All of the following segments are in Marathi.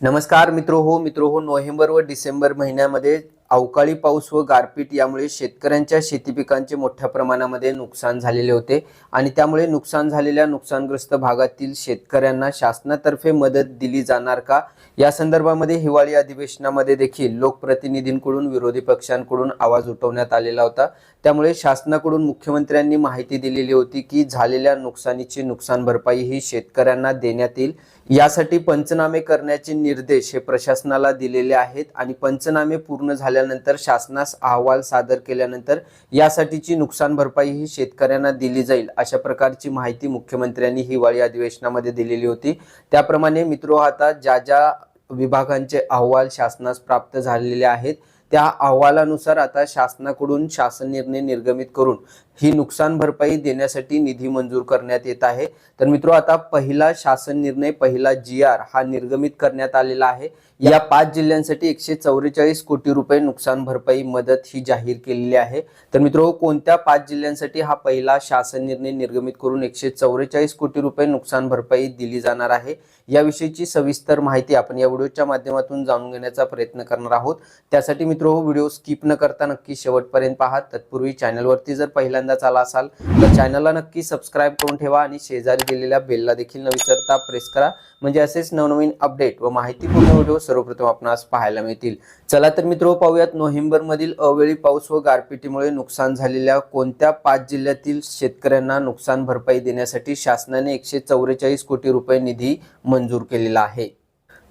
नमस्कार मित्रो हो मित्रो हो नोव्हेंबर व डिसेंबर महिन्यामध्ये अवकाळी पाऊस व गारपीट यामुळे शेतकऱ्यांच्या शेती पिकांचे मोठ्या प्रमाणामध्ये नुकसान झालेले होते. आणि त्यामुळे नुकसान झालेल्या नुकसानग्रस्त भागातील शेतकऱ्यांना शासनातर्फे मदत दिली जाणार का? या संदर्भामध्ये हिवाळी अधिवेशनामध्ये देखील लोकप्रतिनिधींकडून विरोधी पक्षांकडून आवाज उठवण्यात आलेला होता. त्यामुळे शासनाकडून मुख्यमंत्र्यांनी माहिती दिलेली होती की झालेल्या नुकसानीची नुकसान भरपाई ही शेतकऱ्यांना देण्यात येईल. यासाठी पंचनामे करण्याचे निर्देश हे प्रशासनाला दिलेले आहेत आणि पंचनामे पूर्ण झाले झाल्यानंतर शासनास अहवाल सादर केल्यानंतर यासाठीची नुकसान भरपाई ही शेतकऱ्यांना दिली जाईल अशा प्रकारची माहिती मुख्यमंत्र्यांनी हिवाळी अधिवेशनामध्ये दिलेली होती. त्याप्रमाणे मित्रो हो, आता ज्या ज्या विभागांचे अहवाल शासनास प्राप्त झालेले आहेत त्या अहवालानुसार आता शासनाकडून शासन निर्णय निर्गमित करून ही नुकसान भरपाई देण्यासाठी निधी मंजूर करण्यात येत आहे. तर मित्रो आता पहिला शासन निर्णय पहिला जी आर हा निर्गमित करण्यात आलेला आहे. या पाच जिल्ह्यांसाठी एकशे चौवेचाळीस कोटी रुपये नुकसान भरपाई मदत ही जाहीर केलेली आहे. तर मित्रो कोणत्या पाच जिल्ह्यांसाठी हा पहिला शासन निर्णय निर्गमित करून एकशे चौवेचाळीस कोटी रुपये नुकसान भरपाई दिली जाणार आहे? याविषयीची सविस्तर माहिती आपण या व्हिडिओच्या माध्यमातून जाणून घेण्याचा प्रयत्न करणार आहोत. त्यासाठी मित्रो व्हिडिओ स्किप न करता नक्की शेवटपर्यंत पहा. तत्पूर्वी चॅनलवरती जर पहिल्यांदाच आला असाल तर चॅनलला नक्की सबस्क्राईब करून ठेवा आणि शेजारी दिलेल्या बेलला देखील न विसरता प्रेस करा. म्हणजे असेच नवनवीन अपडेट व माहितीपूर्ण व्हिडिओ सर्वप्रथम आपणास पाहायला मिळतील. चला तर मित्रो पाहूयात नोव्हेंबरमधील अवेळी पाऊस व गारपिटीमुळे नुकसान झालेल्या कोणत्या पाच जिल्ह्यातील शेतकऱ्यांना नुकसान भरपाई देण्यासाठी शासनाने एकशे चौवेचाळीस कोटी रुपये निधी मंजूर केलेला आहे.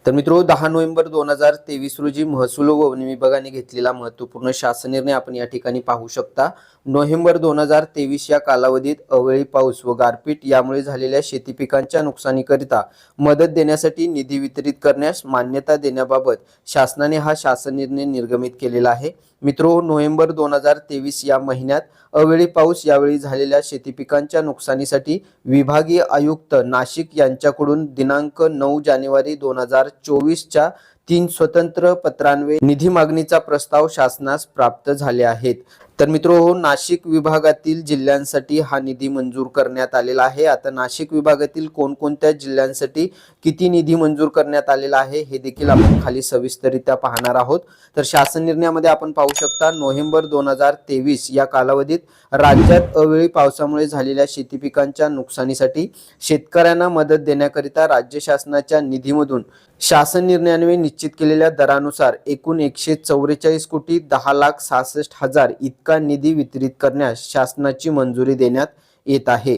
तर मित्रो दहा नोव्हेंबर दोन हजार तेवीस रोजी महसूल व वन विभागाने घेतलेला महत्त्वपूर्ण शासन निर्णय आपण या ठिकाणी पाहू शकता. नोव्हेंबर दोन हजार तेवीस या कालावधीत अवेळी पाऊस व गारपीट यामुळे झालेल्या शेती पिकांच्या नुकसानीकरिता मदत देण्यासाठी निधी वितरित करण्यास मान्यता देण्याबाबत शासनाने हा शासन निर्णय निर्गमित केलेला आहे. मित्रो नोव्हेंबर दोन हजार तेवीस या महिन्यात अवेळी पाऊस यावेळी झालेल्या शेती पिकांच्या नुकसानीसाठी विभागीय आयुक्त नाशिक यांच्याकडून दिनांक नऊ जानेवारी दोन हजार चोवीसच्या तीन स्वतंत्र पत्रांवे निधी मागणीचा प्रस्ताव शासनास प्राप्त झाले आहेत. तर मित्रो नाशिक विभागातील जिल्ह्यांसाठी हा निधी मंजूर करण्यात आलेला आहे. आता नाशिक विभागातील कोणकोणत्या जिल्ह्यांसाठी किती निधी मंजूर करण्यात आलेला आहे हे देखील आपण खाली सविस्तररित्या पाहणार आहोत. तर शासन निर्णयामध्ये आपण पाहू शकता नोव्हेंबर दोन हजार तेवीस या कालावधीत राज्यात अवेळी पावसामुळे झालेल्या शेती पिकांच्या नुकसानीसाठी शेतकऱ्यांना मदत देण्याकरिता राज्य शासनाच्या निधीमधून शासन निर्णयाने निश्चित केलेल्या दरानुसार एकूण एकशे चौवेचाळीस कोटी दहा लाख सहासष्ट हजार इतका निधी वितरित करण्यास शासनाची मंजुरी देण्यात येत आहे.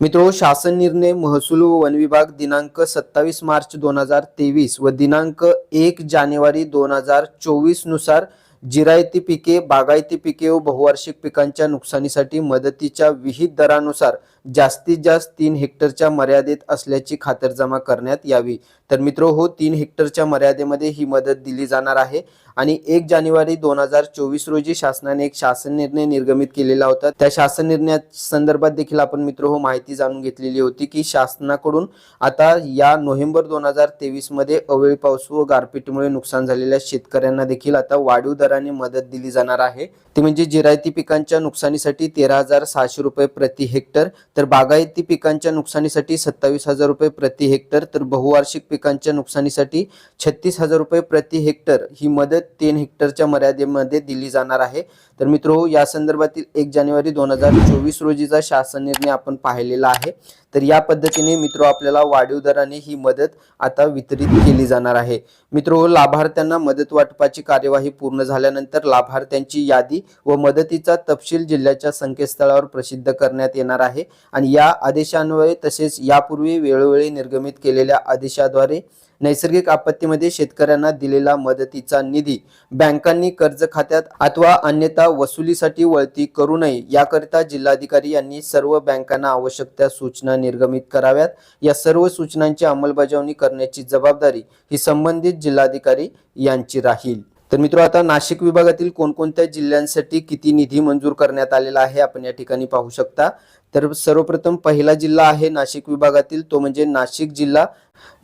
मित्रो शासन निर्णय महसूल व वन विभाग दिनांक सत्तावीस मार्च दोन हजार तेवीस व दिनांक एक जानेवारी दोन हजार चोवीसनुसार जिरायती पिके बागायती पिके व बहुवार्षिक पिकांच्या नुकसानीसाठी मदतीच्या विहित दरानुसार जास्तीत जास्त तीन हेक्टरच्या मर्यादेत असल्याची खातरजमा करण्यात यावी. तर मित्रो हो तीन हेक्टरच्या मर्यादेमध्ये ही मदत दिली जाणार आहे. आणि एक जानेवारी दोन हजार चोवीस रोजी शासनाने एक शासन निर्णय निर्गमित केलेला होता. त्या शासन निर्णया संदर्भात देखील आपण मित्र हो माहिती जाणून घेतलेली होती की शासनाकडून आता या नोव्हेंबर दोन हजार तेवीसमध्ये अवेळी पाऊस व गारपीटमुळे नुकसान झालेल्या शेतकऱ्यांना देखील आता वाढीव दराने मदत दिली जाणार आहे. ती म्हणजे जिरायती पिकांच्या नुकसानीसाठी तेरा हजार सहाशे रुपये प्रति हेक्टर तर बागायती पिकांच्या नुकसानीसाठी सत्तावीस हजार रुपये प्रति हेक्टर तर बहुवार्षिक पिकांच्या नुकसानीसाठी छत्तीस हजार रुपये प्रति हेक्टर ही मदत तीन हेक्टरच्या मर्यादेमध्ये दिली जाणार आहे. तर मित्रो या संदर्भातील एक जानेवारी दोन हजार चोवीस रोजीचा शासन निर्णय आपण पाहिलेला आहे. तर या पद्धतीने मित्र आपल्याला वाढीव दराने ही मदत आता वितरित केली जाणार आहे. मित्र लाभार्थ्यांना मदत वाटपाची कार्यवाही पूर्ण झाल्यानंतर लाभार्थ्यांची यादी व मदतीचा तपशील जिल्ह्याच्या संकेतस्थळावर प्रसिद्ध करण्यात येणार आहे आणि या आदेशान्वये तसेच यापूर्वी वेळोवेळी निर्गमित केलेल्या आदेशाद्वारे नैसर्गिक आपत्तीमध्ये शेतकऱ्यांना दिलेला मदतीचा निधी बँकांनी कर्ज खात्यात अथवा अन्यथा वसुलीसाठी वळती करू नये याकरिता जिल्हाधिकारी यांनी सर्व बँकांना आवश्यक त्या सूचना निर्गमित कराव्यात. या सर्व सूचनांची अंमलबजावणी करण्याची जबाबदारी ही संबंधित जिल्हाधिकारी यांची राहील. तर मित्र आता नाशिक विभागातील कोणकोणत्या जिल्ह्यांसाठी किती निधी मंजूर करण्यात आलेला आहे आपण या ठिकाणी पाहू शकता. तर सर्वप्रथम पहिला जिल्हा आहे नाशिक विभागातील तो म्हणजे नाशिक जिल्हा.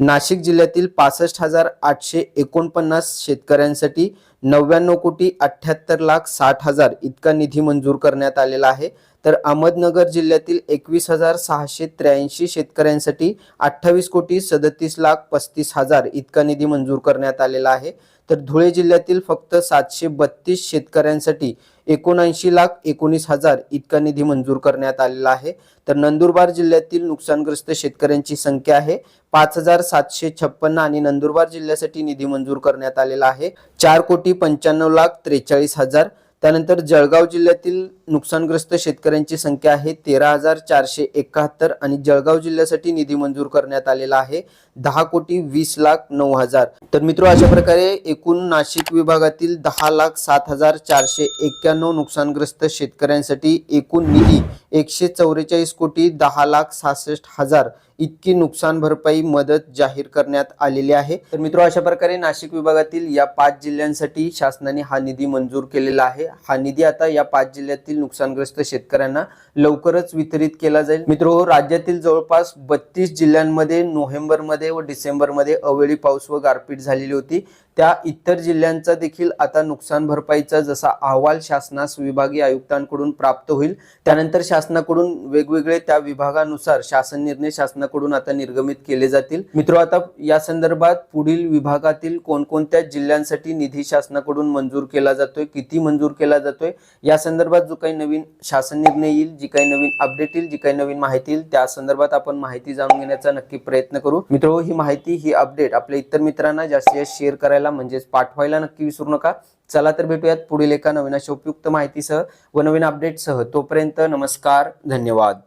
नाशिक जिल्ह्यातील पासष्ट हजार आठशे एकोणपन्नास शेतकऱ्यांसाठी नव्याण्णव कोटी अठ्ठ्याहत्तर लाख साठ हजार इतका निधी मंजूर करण्यात आलेला आहे. तर अहमदनगर जिल्ह्यातील एकवीस हजार सहाशे त्र्याऐंशी शेतकऱ्यांसाठी अठ्ठावीस कोटी सदतीस लाख पस्तीस हजार इतका निधी मंजूर करण्यात आलेला आहे. तर धुळे जिल्ह्यातील फक्त सातशे बत्तीस शेतकऱ्यांसाठी एकोणऐंशी लाख एकोणीस हजार इतका निधी मंजूर करण्यात आलेला आहे. तर नंदुरबार जिल्ह्यातील नुकसानग्रस्त शेतकऱ्यांची संख्या आहे. पाच हजार सातशे छप्पन्न आणि नंदुरबार जिल्ह्यासाठी निधी मंजूर करण्यात आलेला आहे. चार कोटी पंच्याण्णव लाख त्रेचाळीस हजार त्यानंतर जळगाव जिल्ह्यातील नुकसानग्रस्त शेतकऱ्यांची संख्या आहे तेरा हजार चारशे एकाहत्तर आणि जळगाव जिल्ह्यासाठी निधी मंजूर करण्यात आलेला आहे दहा कोटी वीस लाख नऊ हजार. तर मित्र अशा प्रकारे एकूण नाशिक विभागातील दहा लाख सात हजार चारशे एक्क्याण्णव नुकसानग्रस्त शेतकऱ्यांसाठी एकूण निधी एकशे चौवेचाळीस कोटी दहा लाख सहासष्ट हजार इतकी नुकसान भरपाई मदत जाहीर करण्यात आलेली आहे. तर मित्र अशा प्रकारे नाशिक विभागातील या पाच जिल्ह्यांसाठी शासनाने हा निधी मंजूर केलेला आहे. हा निधी आता या पाच जिल्ह्यातील नुकसानग्रस्त शेतकऱ्यांना लवकरच वितरित केला जाईल. मित्र राज्यातील जवळपास बत्तीस जिल्ह्यांमध्ये नोव्हेंबरमध्ये व डिसेंबरमध्ये अवेळी पाऊस व गारपीट झालेली होती. त्या इतर जिल्ह्यांचा देखील आता नुकसान भरपाईचा जसा अहवाल शासनास विभागीय आयुक्तांकडून प्राप्त होईल त्यानंतर शासनाकडून वेगवेगळे त्या विभागानुसार शासन निर्णय शासनाकडून आता निर्गमित केले जातील. मित्र आता या संदर्भात पुढील विभागातील कोणकोणत्या जिल्ह्यांसाठी निधी शासनाकडून मंजूर केला जातोय किती मंजूर केला जातोय या संदर्भात जो काही नवीन शासन निर्णय येईल जी काही नवीन अपडेट येईल जी काही नवीन माहिती येईल त्या संदर्भात आपण माहिती जाणून घेण्याचा नक्की प्रयत्न करू. मित्र ही माहिती ही अपडेट आपल्या इतर मित्रांना जास्तीत जास्त शेअर करायला म्हणजेच पाठवायला नक्की विसरू नका. चला तर भेटूयात पुढील एका नवीन अशा उपयुक्त माहितीसह व नवीन अपडेटसह तोपर्यंत नमस्कार धन्यवाद.